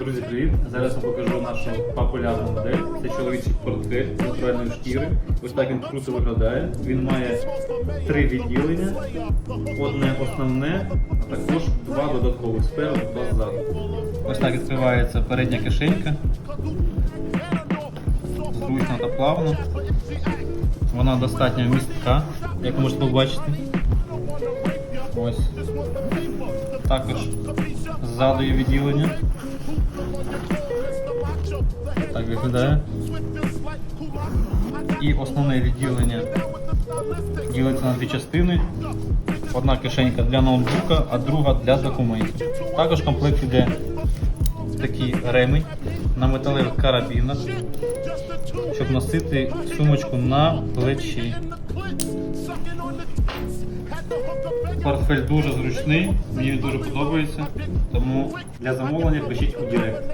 Друзі, привіт! Зараз я покажу нашу популярну модель. Це чоловічий портфель з натуральної шкіри. Ось так він круто виглядає. Він має три відділення, одне основне, а також два додаткових спереду та ззаду. Ось так відкривається передня кишенька. Зручно та плавно. Вона достатньо містка, як ви можете побачити. Ось. Також ззаду є відділення. Так виглядає. І основне відділення ділиться на дві частини. Одна кишенька для ноутбука, а друга для документів. Також в комплект йде такий ремень на металевих карабінах, щоб носити сумочку на плечі. Портфель дуже зручний, мені дуже подобається, тому для замовлення пишіть у Директ.